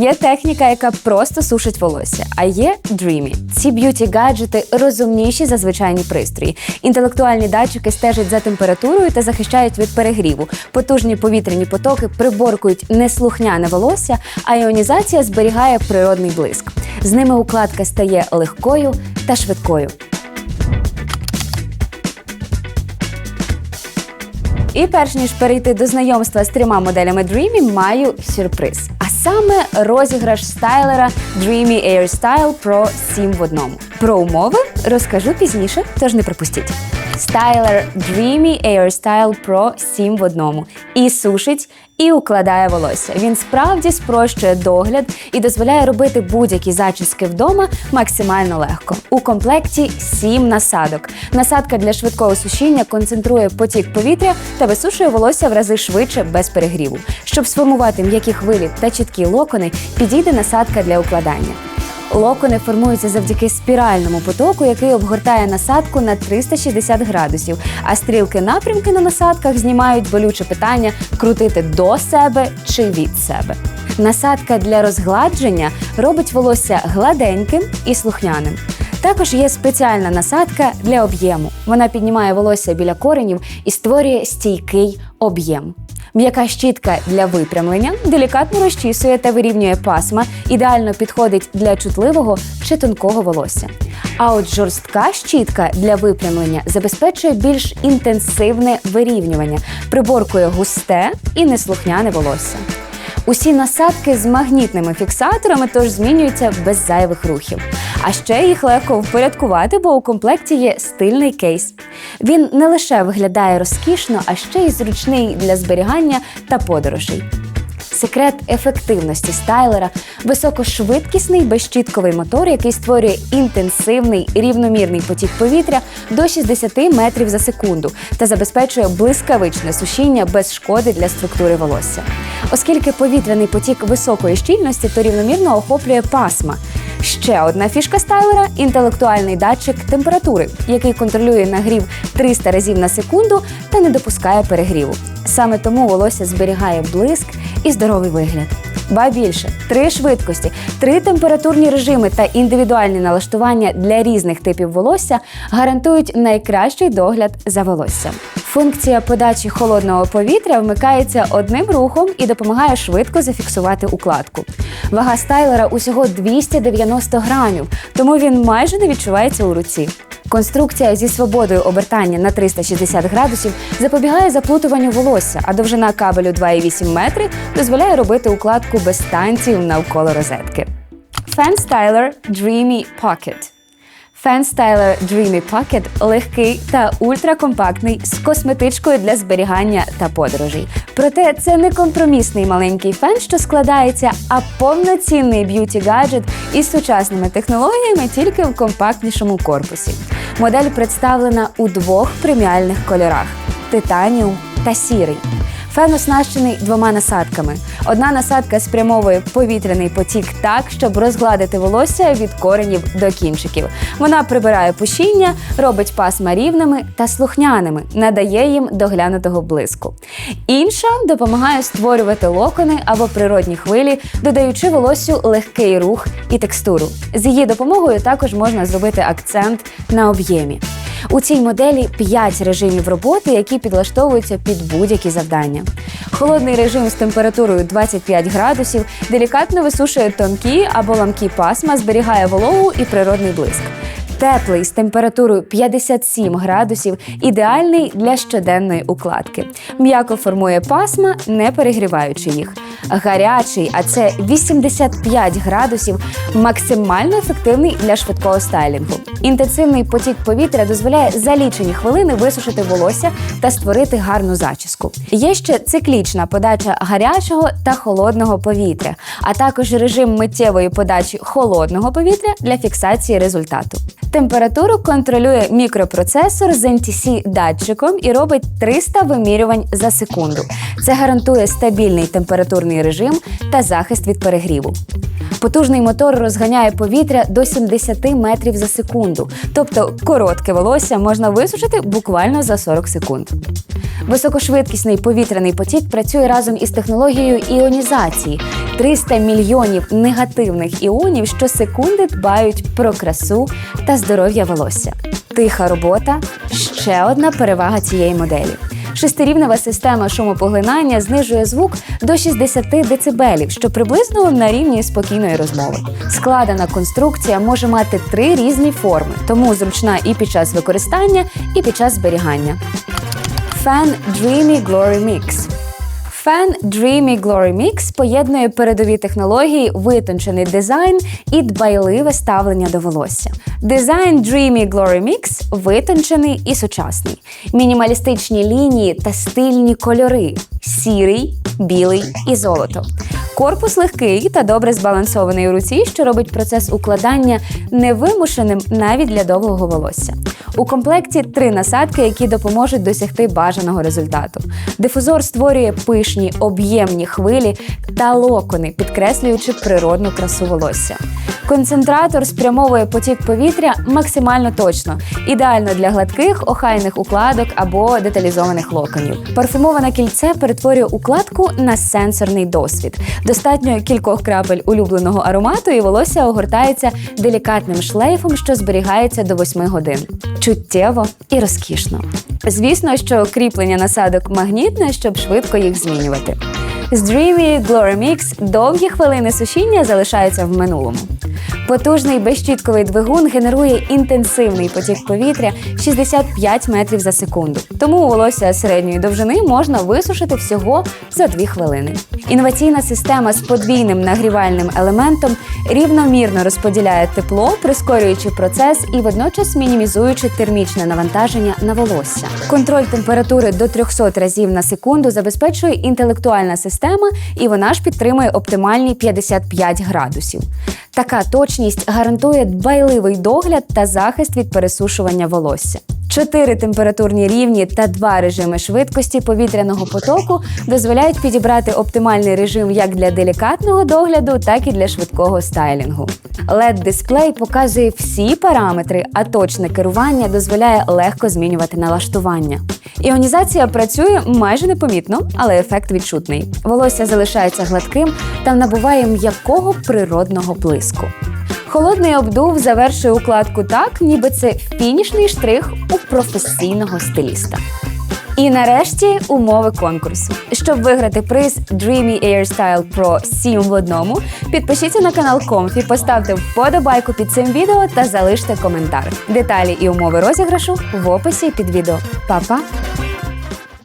Є техніка, яка просто сушить волосся, а є Dreamy. Ці б'юті гаджети розумніші за звичайні пристрої. Інтелектуальні датчики стежать за температурою та захищають від перегріву. Потужні повітряні потоки приборкують неслухняне волосся, а іонізація зберігає природний блиск. З ними укладка стає легкою та швидкою. І перш ніж перейти до знайомства з трьома моделями Dreamy, маю сюрприз. Саме розіграш стайлера Dreamy Airstyle Pro 7 в одному. Про умови розкажу пізніше, тож не пропустіть. Стайлер Dreamy Airstyle Pro 7 в одному. І сушить, і укладає волосся. Він справді спрощує догляд і дозволяє робити будь-які зачіски вдома максимально легко. У комплекті 7 насадок. Насадка для швидкого сушіння концентрує потік повітря та висушує волосся в рази швидше без перегріву. Щоб сформувати м'які хвилі та чіткі локони, підійде насадка для укладання. Локони формуються завдяки спіральному потоку, який обгортає насадку на 360 градусів. А стрілки напрямки на насадках знімають болюче питання крутити до себе чи від себе. Насадка для розгладження робить волосся гладеньким і слухняним. Також є спеціальна насадка для об'єму. Вона піднімає волосся біля коренів і створює стійкий об'єм. М'яка щітка для випрямлення делікатно розчісує та вирівнює пасма, ідеально підходить для чутливого чи тонкого волосся. А от жорстка щітка для випрямлення забезпечує більш інтенсивне вирівнювання, приборкує густе і неслухняне волосся. Усі насадки з магнітними фіксаторами тож змінюються без зайвих рухів. А ще їх легко впорядкувати, бо у комплекті є стильний кейс. Він не лише виглядає розкішно, а ще й зручний для зберігання та подорожей. Секрет ефективності стайлера високошвидкісний безщітковий мотор, який створює інтенсивний рівномірний потік повітря до 60 метрів за секунду та забезпечує блискавичне сушіння без шкоди для структури волосся. Оскільки повітряний потік високої щільності, то рівномірно охоплює пасма. Ще одна фішка стайлера інтелектуальний датчик температури, який контролює нагрів 300 разів на секунду та не допускає перегріву. Саме тому волосся зберігає блиск і здоровий вигляд. Ба більше три швидкості, три температурні режими та індивідуальні налаштування для різних типів волосся гарантують найкращий догляд за волоссям. Функція подачі холодного повітря вмикається одним рухом і допомагає швидко зафіксувати укладку. Вага стайлера усього 290 грамів, тому він майже не відчувається у руці. Конструкція зі свободою обертання на 360 градусів запобігає заплутуванню волосся, а довжина кабелю 2,8 метри дозволяє робити укладку без станців навколо розетки. Fan Styler Dreamy Pocket Fan Styler Dreamy Pocket легкий та ультракомпактний з косметичкою для зберігання та подорожей. Проте це не компромісний маленький фен, що складається, а повноцінний б'юті гаджет із сучасними технологіями тільки в компактнішому корпусі. Модель представлена у двох преміальних кольорах титаніум та сірий. Фен оснащений двома насадками. Одна насадка спрямовує повітряний потік так, щоб розгладити волосся від коренів до кінчиків. Вона прибирає пушіння, робить пасма рівними та слухняними, надає їм доглянутого блиску. Інша допомагає створювати локони або природні хвилі, додаючи волоссю легкий рух і текстуру. З її допомогою також можна зробити акцент на об'ємі. У цій моделі 5 режимів роботи, які підлаштовуються під будь-які завдання. Холодний режим з температурою 25 градусів делікатно висушує тонкі або ламкі пасма, зберігає вологу і природний блиск. Теплий з температурою 57 градусів, ідеальний для щоденної укладки. М'яко формує пасма, не перегріваючи їх. Гарячий, а це 85 градусів, максимально ефективний для швидкого стайлінгу. Інтенсивний потік повітря дозволяє за лічені хвилини висушити волосся та створити гарну зачіску. Є ще циклічна подача гарячого та холодного повітря, а також режим миттєвої подачі холодного повітря для фіксації результату. Температуру контролює мікропроцесор з NTC датчиком і робить 300 вимірювань за секунду. Це гарантує стабільний температурний режим та захист від перегріву. Потужний мотор розганяє повітря до 70 метрів за секунду, тобто коротке волосся можна висушити буквально за 40 секунд. Високошвидкісний повітряний потік працює разом із технологією іонізації. 300 мільйонів негативних іонів щосекунди дбають про красу та здоров'я волосся. Тиха робота ще одна перевага цієї моделі. Шестирівнева система шумопоглинання знижує звук до 60 дБ, що приблизно на рівні спокійної розмови. Складена конструкція може мати три різні форми, тому зручна і під час використання, і під час зберігання. Fan Dreamy Glory Mix Fan Dreamy Glory Mix поєднує передові технології, витончений дизайн і дбайливе ставлення до волосся. Дизайн Dreamy Glory Mix витончений і сучасний. Мінімалістичні лінії та стильні кольори: сірий, білий і золото. Корпус легкий та добре збалансований у руці, що робить процес укладання невимушеним навіть для довгого волосся. У комплекті три насадки, які допоможуть досягти бажаного результату. Дифузор створює пишні об'ємні хвилі та локони, підкреслюючи природну красу волосся. Концентратор спрямовує потік повітря максимально точно, ідеально для гладких, охайних укладок або деталізованих локонів. Парфумоване кільце перетворює укладку на сенсорний досвід. Достатньо кількох крапель улюбленого аромату, і волосся огортається делікатним шлейфом, що зберігається до 8 годин. Чуттєво і розкішно. Звісно, що кріплення насадок магнітне, щоб швидко їх змінювати. З Dreamy Glory Mix довгі хвилини сушіння залишаються в минулому. Потужний безщітковий двигун генерує інтенсивний потік повітря 65 метрів за секунду. Тому волосся середньої довжини можна висушити всього за 2 хвилини. Інноваційна система з подвійним нагрівальним елементом рівномірно розподіляє тепло, прискорюючи процес і водночас мінімізуючи термічне навантаження на волосся. Контроль температури до 300 разів на секунду забезпечує інтелектуальна система, і вона ж підтримує оптимальні 55 градусів. Така точність гарантує дбайливий догляд та захист від пересушування волосся. Чотири температурні рівні та два режими швидкості повітряного потоку дозволяють підібрати оптимальний режим як для делікатного догляду, так і для швидкого стайлінгу. led дисплей показує всі параметри, а точне керування дозволяє легко змінювати налаштування. Іонізація працює майже непомітно, але ефект відчутний. Волосся залишається гладким та набуває м'якого природного блиску. Холодний обдув завершує укладку так, ніби це фінішний штрих у професійного стиліста. І нарешті умови конкурсу. Щоб виграти приз Dreamy Airstyle Pro 7 в одному, підпишіться на канал Комфі, поставте вподобайку під цим відео та залиште коментар. Деталі і умови розіграшу в описі під відео. Па-па!